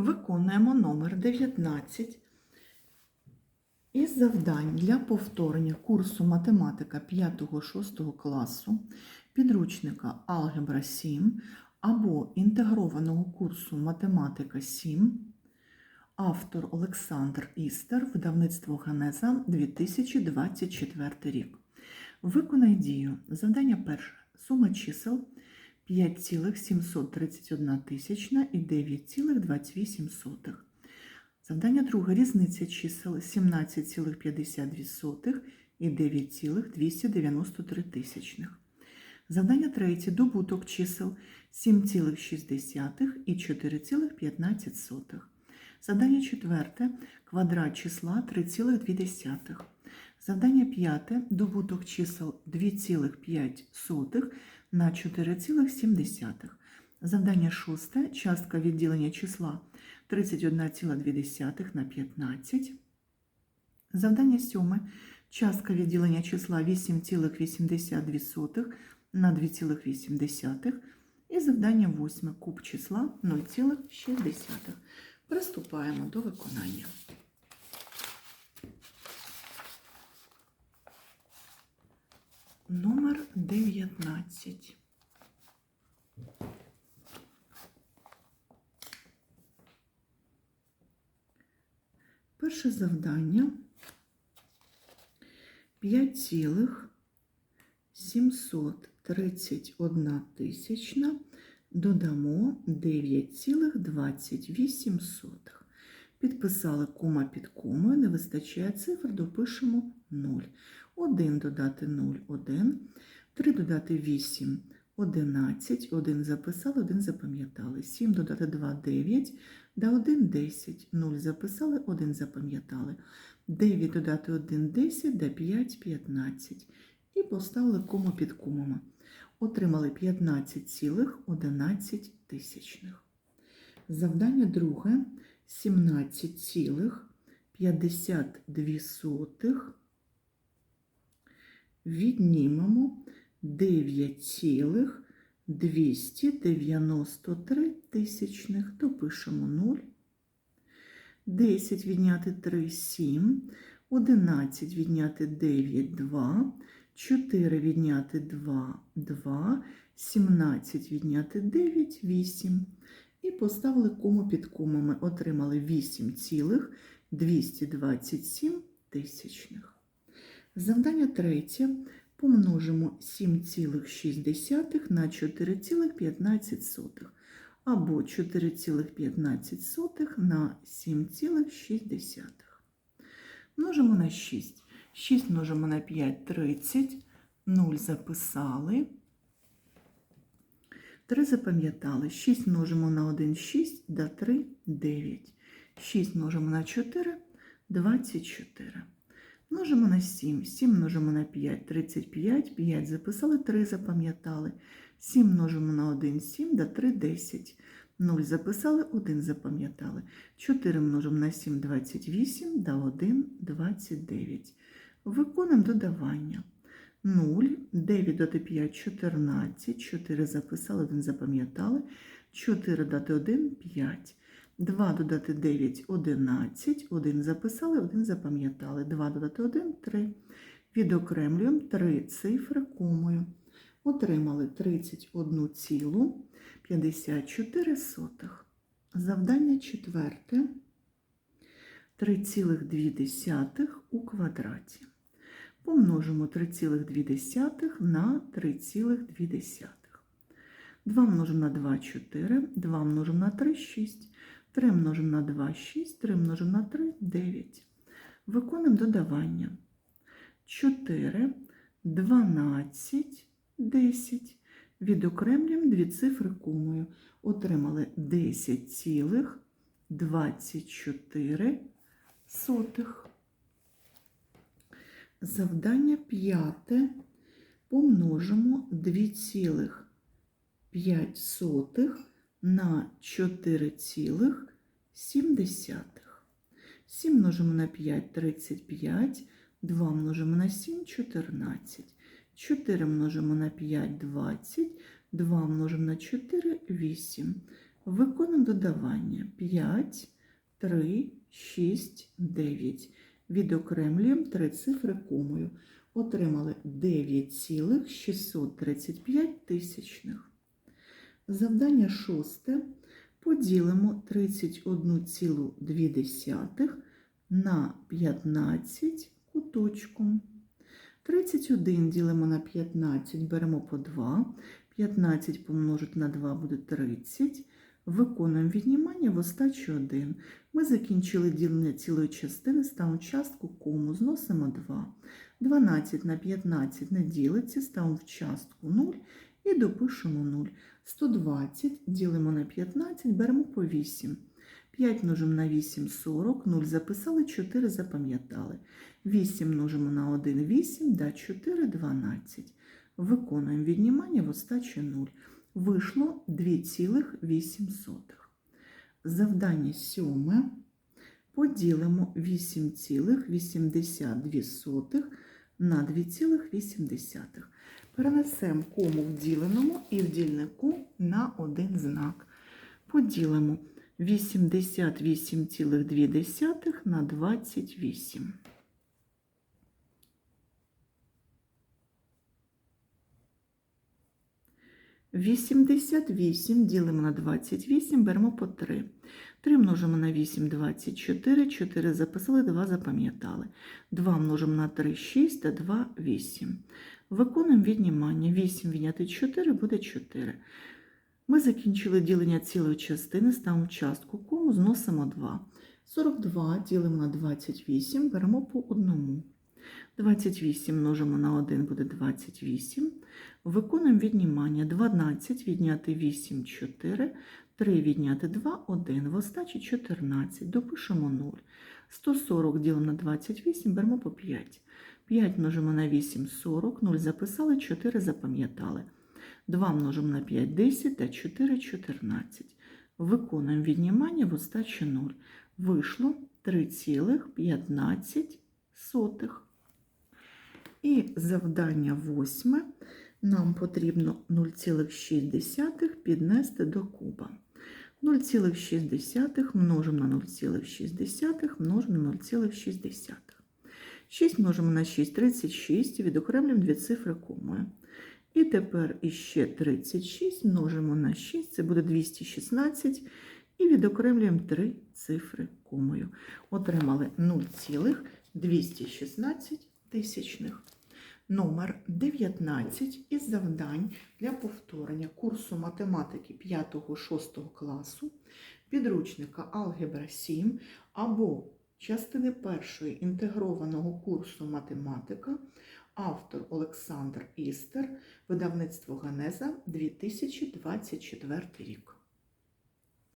Виконуємо номер 19 із завдань для повторення курсу математика 5-6 класу, підручника Алгебра 7 або інтегрованого курсу Математика 7, автор Олександр Істер, видавництво Генеза 2024 рік. Виконай дію. Завдання перше. Сума чисел 5,731 тисячна і 9,28. Завдання друге. Різниця чисел 17,52 і 9,293 тисячних. Завдання третє. Добуток чисел 7,6 і 4,15. Завдання четверте. Квадрат числа 3,2. Завдання п'яте. Добуток чисел 2,5 на 4,7. Завдання шосте. Частка відділення числа 31,2 на 15. Завдання сьоме. Частка відділення числа 8,82 на 2,8. І завдання восьме. Куб числа 0,6. Приступаємо до виконання. Номер 19. Перше завдання 5,731 тисячна додамо 9,28. Підписали кома під комою, не вистачає цифр, допишемо 0. 1 додати 0, 1. 3 додати 8, 11. 1 записали, 1 запам'ятали. 7 додати 2, 9. Да 1, 10. 0 записали, 1 запам'ятали. 9 додати 1, 10, да 5, 15. І поставили кому під комами. Отримали 15,11 тисячних. Завдання друге 17,52 віднімемо 9,293 тисячних, допишемо 0. 10 відняти 3 – 7, 11 відняти 9 – 2, 4 відняти 2 – 2, 17 відняти 9 – 8. І поставили кому під комами, отримали 8,227 тисячних. Завдання третє. Помножимо 7,6 на 4,15 або 4,15 на 7,6. Множимо на 6. 6 множимо на 5 – 30. 0 записали. 3 запам'ятали. 6 множимо на 1 – 6, да 3 – 9. 6 множимо на 4 – 24. Множимо на 7, 7 множимо на 5, 35, 5 записали, 3 запам'ятали. 7 множимо на 1, 7, да 3, 10. 0 записали, 1 запам'ятали. 4 множимо на 7, 28, да 1, 29. Виконуємо додавання. 0, 9 додати 5, 14, 4 записали, 1 запам'ятали. 4 додати 1, 5. 2 додати 9 – 11, 1 записали, 1 запам'ятали. 2 додати 1 – 3. Відокремлюємо 3 цифри комою. Отримали 31,54. Завдання четверте. 3,2 у квадраті. Помножимо 3,2 на 3,2. 2 множимо на 2 – 4, 2 множимо на 3 – 6. 3 множимо на 2 – 6, 3 множимо на 3 – 9. Виконуємо додавання. 4, 12, 10. Відокремлюємо дві цифри комою. Отримали 10,24 сотих. Завдання п'яте. Помножимо 2,5 сотих на 4,7. 7 множимо на 5 – 35, 2 множимо на 7 – 14, 4 множимо на 5 – 20, 2 множимо на 4 – 8. Виконуємо додавання 5, 3, 6, 9. Відокремлюємо три цифри комою. Отримали 9,635 тисячних. Завдання шосте. Поділимо 31,2 на 15 куточком. 31 ділимо на 15, беремо по 2. 15 помножити на 2 буде 30. Виконуємо віднімання в остачі 1. Ми закінчили ділення цілої частини, ставимо частку кому, зносимо 2. 12 на 15 не ділиться, ставимо в частку 0 і допишемо 0. 120 ділимо на 15, беремо по 8. 5 множимо на 8 – 40, 0 записали, 4 запам'ятали. 8 множимо на 1 – 8, да 4 – 12. Виконуємо віднімання в остачі 0. Вийшло 2,8. Завдання сьоме. Поділимо 8,82 на 2,8. Перенесемо кому в діленому і в дільнику на один знак. Поділимо 88,2 на 28. Вісімдесят вісім ділимо на 28, беремо по 3. 3 множимо на 8 – 24, 4 записали, 2 запам'ятали. 2 множимо на 3 – 6, та 2 – 8. Виконуємо віднімання. 8 відняти 4 буде 4. Ми закінчили ділення цілої частини, ставимо частку кому, зносимо 2. 42 ділимо на 28, беремо по одному. 28 множимо на 1 буде 28. Виконуємо віднімання. 12 відняти 8 – 4, 3 відняти 2 – 1. В остачі 14. Допишемо 0. 140 ділимо на 28, беремо по 5. 5 множимо на 8 – 40, 0 записали, 4 запам'ятали. 2 множимо на 5 – 10 та 4 – 14. Виконуємо віднімання в остачі 0. Вийшло 3,15. І завдання восьме. Нам потрібно 0,6 піднести до куба. 0,6 множимо на 0,6 множимо на 0,6. 6 множимо на 6 – 36, відокремлюємо дві цифри комою. І тепер іще 36 множимо на 6, це буде 216, і відокремлюємо три цифри комою. Отримали 0,216 тисячних. Номер 19 із завдань для повторення курсу математики 5-6 класу, підручника Алгебра 7 або частини першої інтегрованого курсу математика, автор Олександр Істер, видавництво Генеза 2024 рік.